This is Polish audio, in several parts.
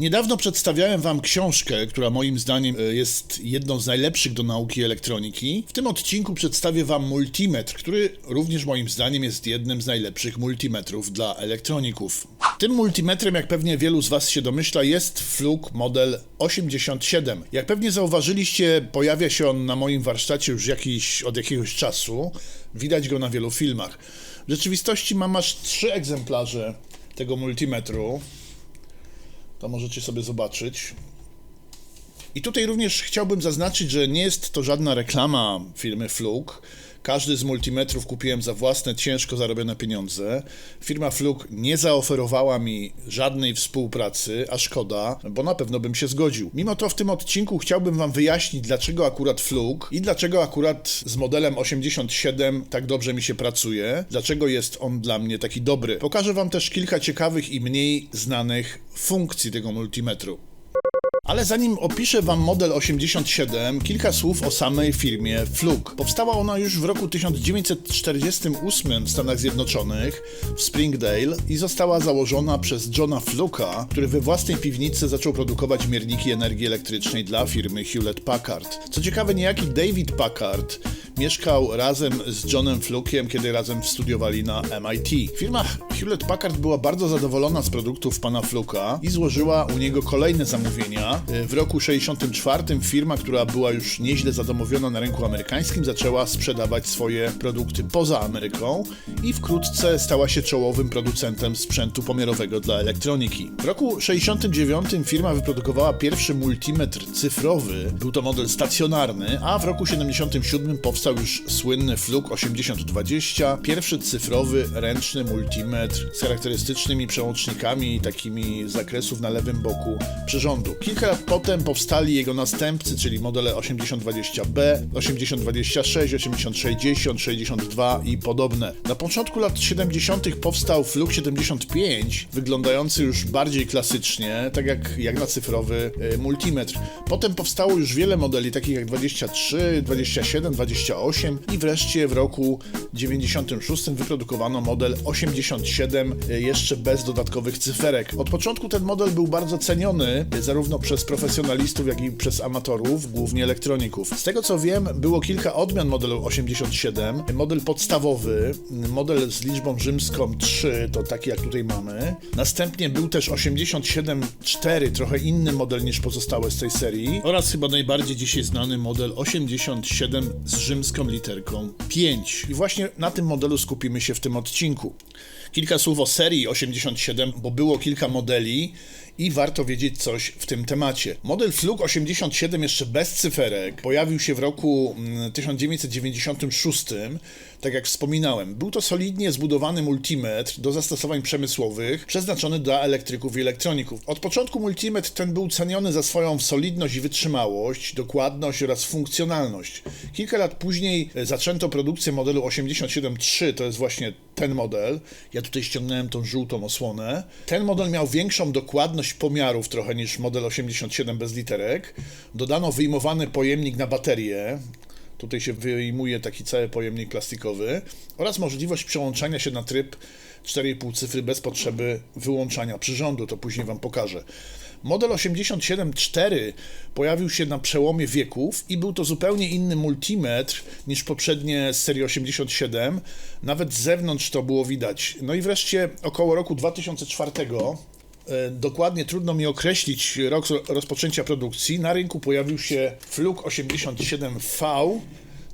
Niedawno przedstawiałem Wam książkę, która moim zdaniem e, jest jedną z najlepszych do nauki elektroniki. W tym odcinku przedstawię Wam multimetr, który również moim zdaniem jest jednym z najlepszych multimetrów dla elektroników. Tym multimetrem, jak pewnie wielu z Was się domyśla, jest Flug model 87. Jak pewnie zauważyliście, pojawia się on na moim warsztacie już jakiś, od jakiegoś czasu. Widać go na wielu filmach. W rzeczywistości mam aż trzy egzemplarze tego multimetru. To możecie sobie zobaczyć. I tutaj również chciałbym zaznaczyć, że nie jest to żadna reklama firmy Flug. Każdy z multimetrów kupiłem za własne, ciężko zarobione pieniądze. Firma Flug nie zaoferowała mi żadnej współpracy, a szkoda, bo na pewno bym się zgodził. Mimo to w tym odcinku chciałbym Wam wyjaśnić, dlaczego akurat Flug i dlaczego akurat z modelem 87 tak dobrze mi się pracuje, dlaczego jest on dla mnie taki dobry. Pokażę Wam też kilka ciekawych i mniej znanych funkcji tego multimetru. Ale zanim opiszę Wam model 87, kilka słów o samej firmie Flug. Powstała ona już w roku 1948 w Stanach Zjednoczonych, w Springdale i została założona przez Johna Fluka, który we własnej piwnicy zaczął produkować mierniki energii elektrycznej dla firmy Hewlett Packard. Co ciekawe, niejaki David Packard mieszkał razem z Johnem Flukiem, kiedy razem studiowali na MIT. Firma Hewlett Packard była bardzo zadowolona z produktów pana Fluka i złożyła u niego kolejne zamówienia. W roku 64 firma, która była już nieźle zadomowiona na rynku amerykańskim, zaczęła sprzedawać swoje produkty poza Ameryką i wkrótce stała się czołowym producentem sprzętu pomiarowego dla elektroniki. W roku 69 firma wyprodukowała pierwszy multimetr cyfrowy. Był to model stacjonarny, a w roku 77 powstał już słynny Flug 8020, pierwszy cyfrowy ręczny multimetr z charakterystycznymi przełącznikami takimi zakresów na lewym boku przyrządu. Kilka lat potem powstali jego następcy, czyli modele 8020B, 8026, 8060, 62 i podobne. Na początku lat 70. powstał Flug 75, wyglądający już bardziej klasycznie, tak jak, jak na cyfrowy y, multimetr. Potem powstało już wiele modeli, takich jak 23, 27, 28 i wreszcie w roku 96 wyprodukowano model 87 y, jeszcze bez dodatkowych cyferek. Od początku ten model był bardzo ceniony zarówno przez profesjonalistów, jak i przez amatorów, głównie elektroników. Z tego co wiem, było kilka odmian modelu 87. Model podstawowy, model z liczbą rzymską 3, to taki jak tutaj mamy. Następnie był też 87.4, trochę inny model niż pozostałe z tej serii. Oraz chyba najbardziej dzisiaj znany model 87 z rzymską literką 5. I właśnie na tym modelu skupimy się w tym odcinku. Kilka słów o serii 87, bo było kilka modeli i warto wiedzieć coś w tym temacie. Model Flug 87 jeszcze bez cyferek pojawił się w roku 1996, mm, tak jak wspominałem. Był to solidnie zbudowany multimetr do zastosowań przemysłowych, przeznaczony dla elektryków i elektroników. Od początku multimetr ten był ceniony za swoją solidność i wytrzymałość, dokładność oraz funkcjonalność. Kilka lat później e, zaczęto produkcję modelu 87.3, to jest właśnie ten model. Ja tutaj ściągnąłem tą żółtą osłonę. Ten model miał większą dokładność pomiarów trochę niż model 87 bez literek. Dodano wyjmowany pojemnik na baterię. Tutaj się wyjmuje taki cały pojemnik plastikowy oraz możliwość przełączania się na tryb 4,5 cyfry bez potrzeby wyłączania przyrządu. To później Wam pokażę. Model 87.4 pojawił się na przełomie wieków i był to zupełnie inny multimetr niż poprzednie z serii 87. Nawet z zewnątrz to było widać. No i wreszcie około roku 2004 e, dokładnie trudno mi określić rok rozpoczęcia produkcji. Na rynku pojawił się Flug 87V,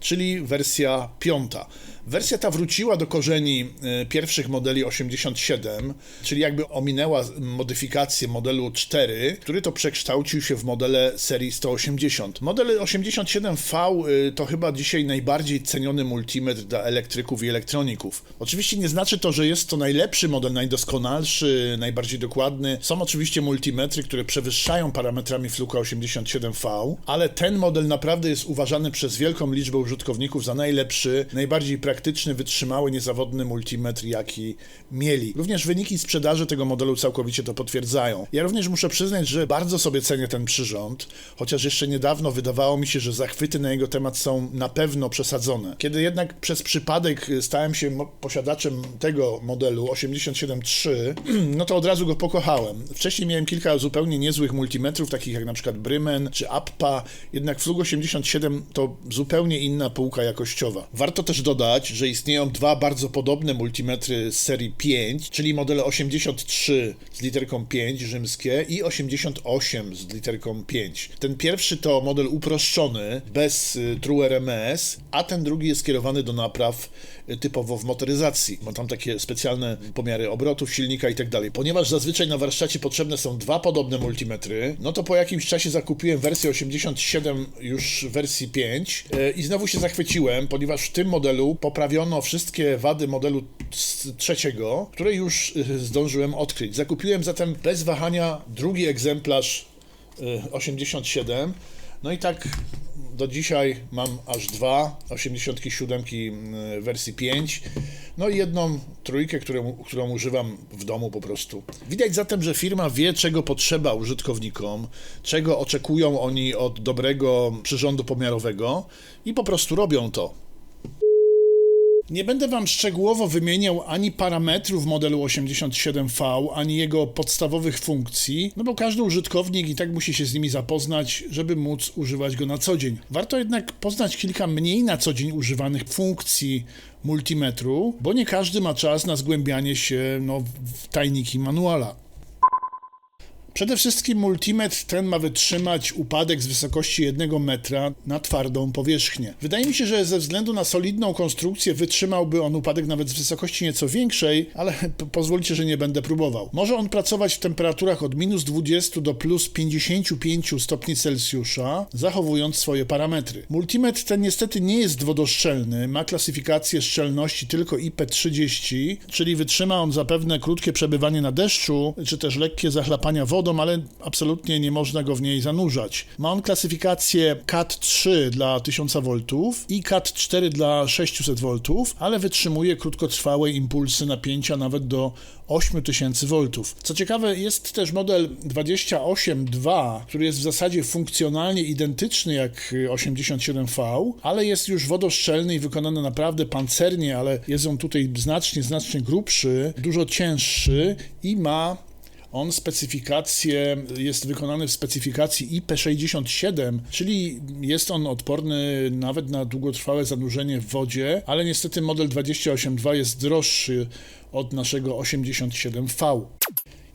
czyli wersja piąta. Wersja ta wróciła do korzeni e, pierwszych modeli 87, czyli jakby ominęła modyfikację modelu 4, który to przekształcił się w modele serii 180. Model 87V e, to chyba dzisiaj najbardziej ceniony multimetr dla elektryków i elektroników. Oczywiście nie znaczy to, że jest to najlepszy model, najdoskonalszy, najbardziej dokładny. Są oczywiście multimetry, które przewyższają parametrami Fluka 87V, ale ten model naprawdę jest uważany przez wielką liczbę użytkowników za najlepszy, najbardziej praktyczny praktyczny, wytrzymały, niezawodny multimetr, jaki mieli. Również wyniki sprzedaży tego modelu całkowicie to potwierdzają. Ja również muszę przyznać, że bardzo sobie cenię ten przyrząd, chociaż jeszcze niedawno wydawało mi się, że zachwyty na jego temat są na pewno przesadzone. Kiedy jednak przez przypadek stałem się posiadaczem tego modelu 87.3, no to od razu go pokochałem. Wcześniej miałem kilka zupełnie niezłych multimetrów, takich jak na przykład Brymen czy Appa, jednak Flug 87 to zupełnie inna półka jakościowa. Warto też dodać, że istnieją dwa bardzo podobne multimetry z serii 5, czyli modele 83 z literką 5 rzymskie i 88 z literką 5. Ten pierwszy to model uproszczony, bez y, True RMS, a ten drugi jest skierowany do napraw y, typowo w motoryzacji. Ma tam takie specjalne pomiary obrotów silnika i tak dalej. Ponieważ zazwyczaj na warsztacie potrzebne są dwa podobne multimetry, no to po jakimś czasie zakupiłem wersję 87 już wersji 5 y, i znowu się zachwyciłem, ponieważ w tym modelu poprawiono wszystkie wady modelu trzeciego, które już y, zdążyłem odkryć. Zakupiłem zatem bez wahania drugi egzemplarz y, 87. No i tak do dzisiaj mam aż dwa 87 y, wersji 5. No i jedną trójkę, którą, którą używam w domu po prostu. Widać zatem, że firma wie, czego potrzeba użytkownikom, czego oczekują oni od dobrego przyrządu pomiarowego i po prostu robią to. Nie będę Wam szczegółowo wymieniał ani parametrów modelu 87V, ani jego podstawowych funkcji, no bo każdy użytkownik i tak musi się z nimi zapoznać, żeby móc używać go na co dzień. Warto jednak poznać kilka mniej na co dzień używanych funkcji multimetru, bo nie każdy ma czas na zgłębianie się no, w tajniki manuala. Przede wszystkim multimetr ten ma wytrzymać upadek z wysokości 1 metra na twardą powierzchnię. Wydaje mi się, że ze względu na solidną konstrukcję wytrzymałby on upadek nawet z wysokości nieco większej, ale p- pozwólcie, że nie będę próbował. Może on pracować w temperaturach od minus 20 do plus 55 stopni Celsjusza, zachowując swoje parametry. Multimetr ten niestety nie jest wodoszczelny, ma klasyfikację szczelności tylko IP30, czyli wytrzyma on zapewne krótkie przebywanie na deszczu, czy też lekkie zachlapania wodą, ale absolutnie nie można go w niej zanurzać. Ma on klasyfikację CAT3 dla 1000 V i CAT4 dla 600 V, ale wytrzymuje krótkotrwałe impulsy napięcia nawet do 8000 V. Co ciekawe, jest też model 28.2, który jest w zasadzie funkcjonalnie identyczny jak 87V, ale jest już wodoszczelny i wykonany naprawdę pancernie, ale jest on tutaj znacznie, znacznie grubszy, dużo cięższy i ma on specyfikację, jest wykonany w specyfikacji IP67, czyli jest on odporny nawet na długotrwałe zanurzenie w wodzie, ale niestety model 28.2 jest droższy od naszego 87V.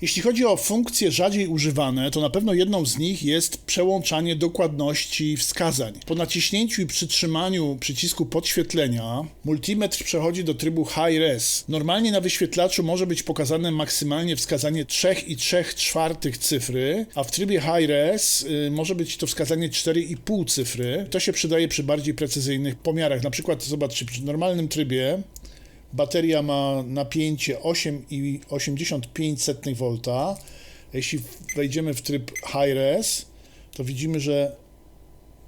Jeśli chodzi o funkcje rzadziej używane, to na pewno jedną z nich jest przełączanie dokładności wskazań. Po naciśnięciu i przytrzymaniu przycisku podświetlenia multimetr przechodzi do trybu High Res. Normalnie na wyświetlaczu może być pokazane maksymalnie wskazanie 3,3 czwartych cyfry, a w trybie High Res y, może być to wskazanie 4,5 cyfry. To się przydaje przy bardziej precyzyjnych pomiarach. Na przykład zobaczcie, przy normalnym trybie Bateria ma napięcie 8,85 V. Jeśli wejdziemy w tryb High Res, to widzimy, że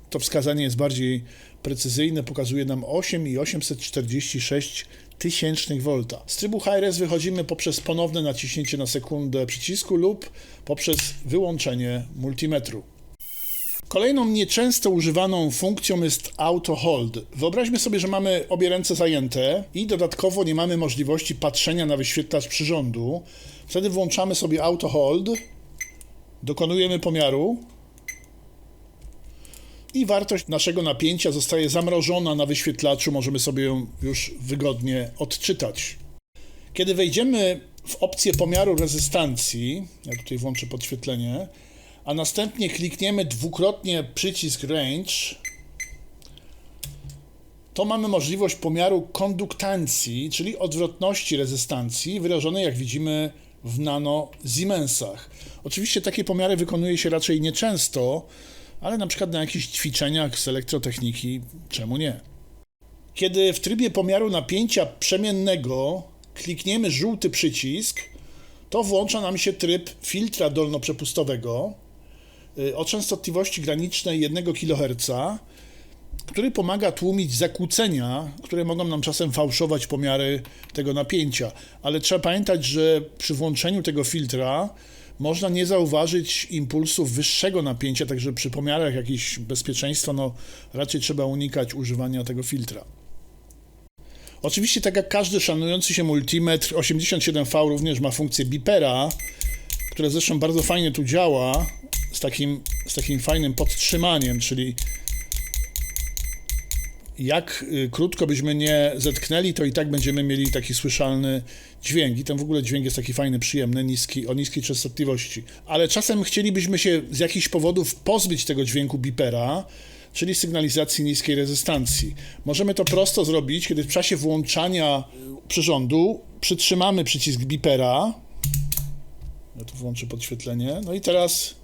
to wskazanie jest bardziej precyzyjne, pokazuje nam 8,846 tysięcznych V. Z trybu High Res wychodzimy poprzez ponowne naciśnięcie na sekundę przycisku lub poprzez wyłączenie multimetru. Kolejną nieczęsto używaną funkcją jest auto hold. Wyobraźmy sobie, że mamy obie ręce zajęte i dodatkowo nie mamy możliwości patrzenia na wyświetlacz przyrządu. Wtedy włączamy sobie auto hold, dokonujemy pomiaru i wartość naszego napięcia zostaje zamrożona na wyświetlaczu, możemy sobie ją już wygodnie odczytać. Kiedy wejdziemy w opcję pomiaru rezystancji, ja tutaj włączę podświetlenie, a następnie klikniemy dwukrotnie przycisk range, to mamy możliwość pomiaru konduktancji, czyli odwrotności rezystancji, wyrażonej jak widzimy w nano Siemensach. Oczywiście takie pomiary wykonuje się raczej nieczęsto, ale na przykład na jakichś ćwiczeniach z elektrotechniki, czemu nie? Kiedy w trybie pomiaru napięcia przemiennego klikniemy żółty przycisk, to włącza nam się tryb filtra dolnoprzepustowego o częstotliwości granicznej 1 kHz który pomaga tłumić zakłócenia, które mogą nam czasem fałszować pomiary tego napięcia. Ale trzeba pamiętać, że przy włączeniu tego filtra można nie zauważyć impulsów wyższego napięcia, także przy pomiarach jakichś bezpieczeństwa, no raczej trzeba unikać używania tego filtra. Oczywiście, tak jak każdy szanujący się multimetr, 87V również ma funkcję bipera, które zresztą bardzo fajnie tu działa, z takim, z takim fajnym podtrzymaniem, czyli jak y, krótko byśmy nie zetknęli, to i tak będziemy mieli taki słyszalny dźwięk. I ten w ogóle dźwięk jest taki fajny, przyjemny, niski, o niskiej częstotliwości. Ale czasem chcielibyśmy się z jakichś powodów pozbyć tego dźwięku bipera, czyli sygnalizacji niskiej rezystancji. Możemy to prosto zrobić, kiedy w czasie włączania przyrządu przytrzymamy przycisk bipera. Ja tu włączę podświetlenie. No i teraz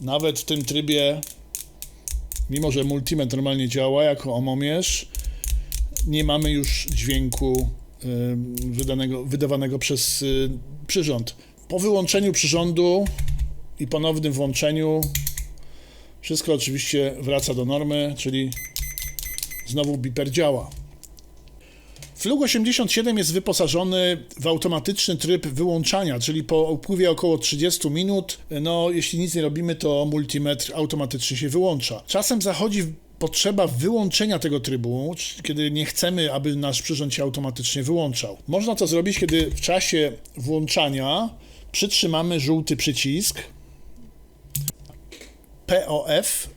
nawet w tym trybie mimo że multimetr normalnie działa jako omomierz, nie mamy już dźwięku wydanego, wydawanego przez y, przyrząd. Po wyłączeniu przyrządu i ponownym włączeniu wszystko oczywiście wraca do normy, czyli znowu biper działa. Flug 87 jest wyposażony w automatyczny tryb wyłączania, czyli po upływie około 30 minut, no jeśli nic nie robimy, to multimetr automatycznie się wyłącza. Czasem zachodzi potrzeba wyłączenia tego trybu, kiedy nie chcemy, aby nasz przyrząd się automatycznie wyłączał. Można to zrobić, kiedy w czasie włączania przytrzymamy żółty przycisk POF,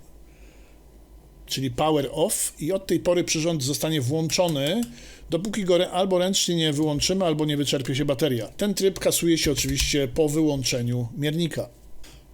czyli Power Off i od tej pory przyrząd zostanie włączony dopóki go albo ręcznie nie wyłączymy, albo nie wyczerpie się bateria. Ten tryb kasuje się oczywiście po wyłączeniu miernika.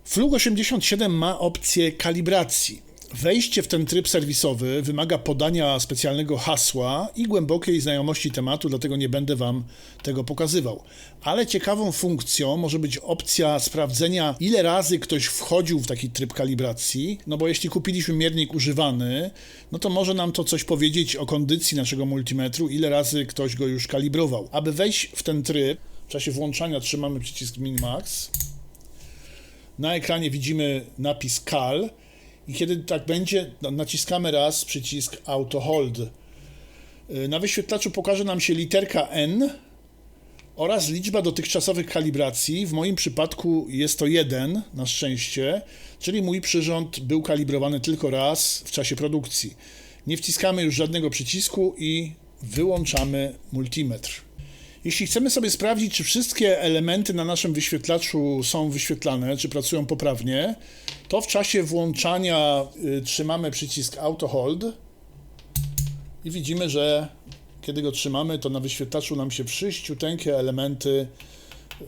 Flug 87 ma opcję kalibracji. Wejście w ten tryb serwisowy wymaga podania specjalnego hasła i głębokiej znajomości tematu, dlatego nie będę Wam tego pokazywał. Ale ciekawą funkcją może być opcja sprawdzenia, ile razy ktoś wchodził w taki tryb kalibracji, no bo jeśli kupiliśmy miernik używany, no to może nam to coś powiedzieć o kondycji naszego multimetru, ile razy ktoś go już kalibrował. Aby wejść w ten tryb, w czasie włączania trzymamy przycisk Min-Max. Na ekranie widzimy napis CAL i kiedy tak będzie, no, naciskamy raz przycisk Auto Hold. Y, na wyświetlaczu pokaże nam się literka N oraz liczba dotychczasowych kalibracji. W moim przypadku jest to jeden, na szczęście, czyli mój przyrząd był kalibrowany tylko raz w czasie produkcji. Nie wciskamy już żadnego przycisku i wyłączamy multimetr. Jeśli chcemy sobie sprawdzić, czy wszystkie elementy na naszym wyświetlaczu są wyświetlane, czy pracują poprawnie, to w czasie włączania y, trzymamy przycisk Auto Hold i widzimy, że kiedy go trzymamy, to na wyświetlaczu nam się wszyściuteńkie elementy,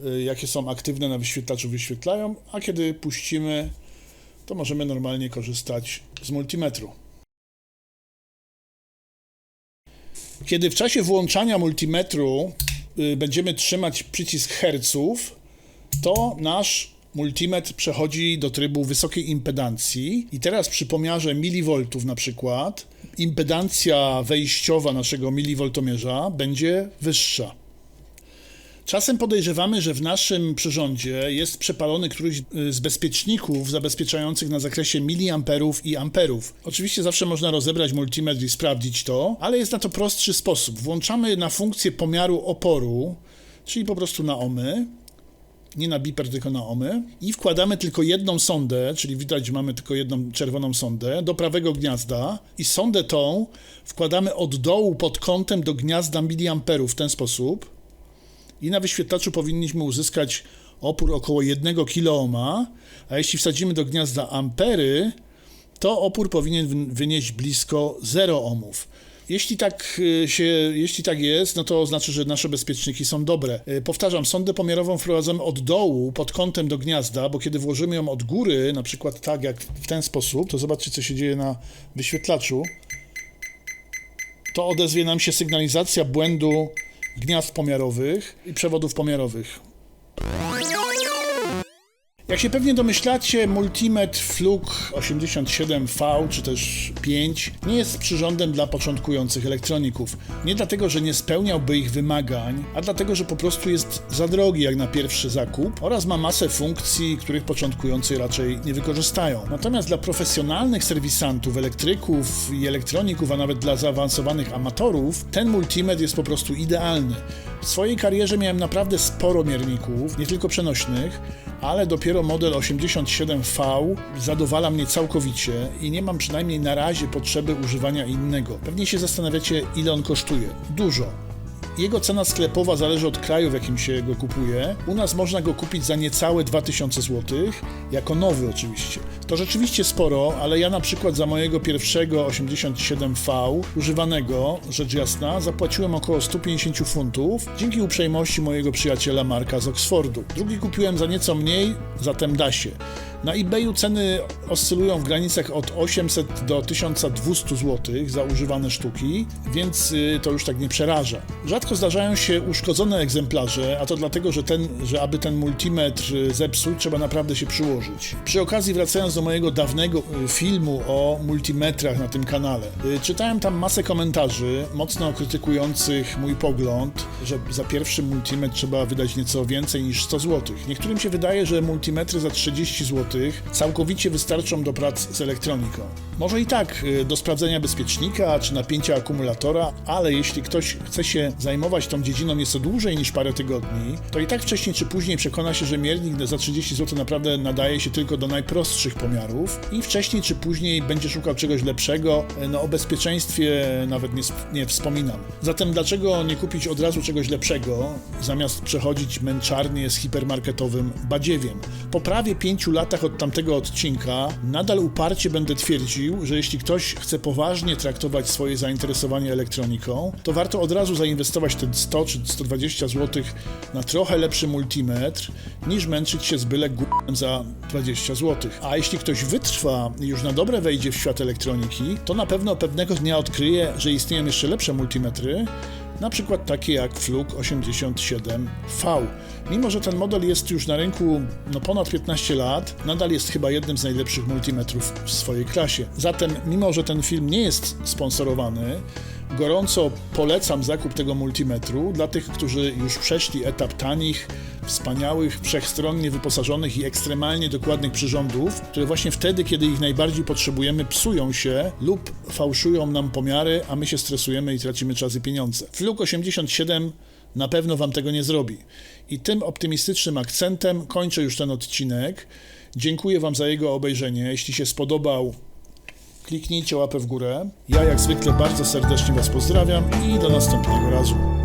y, jakie są aktywne na wyświetlaczu, wyświetlają, a kiedy puścimy, to możemy normalnie korzystać z multimetru. Kiedy w czasie włączania multimetru będziemy trzymać przycisk herców, to nasz multimetr przechodzi do trybu wysokiej impedancji i teraz przy pomiarze milivoltów na przykład impedancja wejściowa naszego milivoltomierza będzie wyższa. Czasem podejrzewamy, że w naszym przyrządzie jest przepalony któryś y, z bezpieczników zabezpieczających na zakresie miliamperów i amperów. Oczywiście zawsze można rozebrać multimetr i sprawdzić to, ale jest na to prostszy sposób. Włączamy na funkcję pomiaru oporu, czyli po prostu na ohmy, nie na biper, tylko na ohmy i wkładamy tylko jedną sondę, czyli widać, że mamy tylko jedną czerwoną sondę, do prawego gniazda i sondę tą wkładamy od dołu pod kątem do gniazda miliamperów w ten sposób i na wyświetlaczu powinniśmy uzyskać opór około 1 kOhma, a jeśli wsadzimy do gniazda ampery, to opór powinien wynieść blisko 0 ohmów. Jeśli tak, y, się, jeśli tak jest, no to oznacza, że nasze bezpieczniki są dobre. Y, powtarzam, sondę pomiarową wprowadzamy od dołu, pod kątem do gniazda, bo kiedy włożymy ją od góry, na przykład tak jak w ten sposób, to zobaczcie, co się dzieje na wyświetlaczu. To odezwie nam się sygnalizacja błędu gniazd pomiarowych i przewodów pomiarowych. Jak się pewnie domyślacie, Multimet Flug 87V czy też 5 nie jest przyrządem dla początkujących elektroników. Nie dlatego, że nie spełniałby ich wymagań, a dlatego, że po prostu jest za drogi jak na pierwszy zakup oraz ma masę funkcji, których początkujący raczej nie wykorzystają. Natomiast dla profesjonalnych serwisantów, elektryków i elektroników, a nawet dla zaawansowanych amatorów, ten Multimet jest po prostu idealny. W swojej karierze miałem naprawdę sporo mierników, nie tylko przenośnych, ale dopiero model 87V zadowala mnie całkowicie i nie mam przynajmniej na razie potrzeby używania innego. Pewnie się zastanawiacie, ile on kosztuje. Dużo. Jego cena sklepowa zależy od kraju, w jakim się go kupuje. U nas można go kupić za niecałe 2000 zł, jako nowy oczywiście. To rzeczywiście sporo, ale ja na przykład za mojego pierwszego 87V używanego, rzecz jasna, zapłaciłem około 150 funtów dzięki uprzejmości mojego przyjaciela Marka z Oxfordu. Drugi kupiłem za nieco mniej, zatem da się. Na eBayu ceny oscylują w granicach od 800 do 1200 zł za używane sztuki, więc y, to już tak nie przeraża. Rzadko zdarzają się uszkodzone egzemplarze, a to dlatego, że, ten, że aby ten multimetr y, zepsuć, trzeba naprawdę się przyłożyć. Przy okazji, wracając do mojego dawnego y, filmu o multimetrach na tym kanale, czytałem tam masę komentarzy mocno krytykujących mój pogląd, że za pierwszy multimetr trzeba wydać nieco więcej niż 100 zł. Niektórym się wydaje, że multimetry za 30 zł całkowicie wystarczą do prac z elektroniką. Może i tak y, do sprawdzenia bezpiecznika czy napięcia akumulatora, ale jeśli ktoś chce się zajmować tą dziedziną nieco dłużej niż parę tygodni, to i tak wcześniej czy później przekona się, że miernik za 30 zł naprawdę nadaje się tylko do najprostszych pomiarów i wcześniej czy później będzie szukał czegoś lepszego. No o bezpieczeństwie nawet nie, nie wspominam. Zatem dlaczego nie kupić od razu czegoś lepszego, zamiast przechodzić męczarnię z hipermarketowym badziewiem? Po prawie pięciu latach od tamtego odcinka nadal uparcie będę twierdził, że jeśli ktoś chce poważnie traktować swoje zainteresowanie elektroniką, to warto od razu zainwestować te 100 czy 120 zł na trochę lepszy multimetr, niż męczyć się z byle g***em za 20 zł. A jeśli ktoś wytrwa i już na dobre wejdzie w świat elektroniki, to na pewno pewnego dnia odkryje, że istnieją jeszcze lepsze multimetry, na przykład takie jak Flug 87V. Mimo, że ten model jest już na rynku no, ponad 15 lat, nadal jest chyba jednym z najlepszych multimetrów w swojej klasie. Zatem, mimo że ten film nie jest sponsorowany, gorąco polecam zakup tego multimetru dla tych, którzy już przeszli etap tanich, wspaniałych, wszechstronnie wyposażonych i ekstremalnie dokładnych przyrządów, które właśnie wtedy, kiedy ich najbardziej potrzebujemy, psują się lub fałszują nam pomiary, a my się stresujemy i tracimy czas i pieniądze. Flug 87 na pewno Wam tego nie zrobi. I tym optymistycznym akcentem kończę już ten odcinek. Dziękuję Wam za jego obejrzenie. Jeśli się spodobał, kliknijcie łapę w górę. Ja jak zwykle bardzo serdecznie Was pozdrawiam i do następnego razu.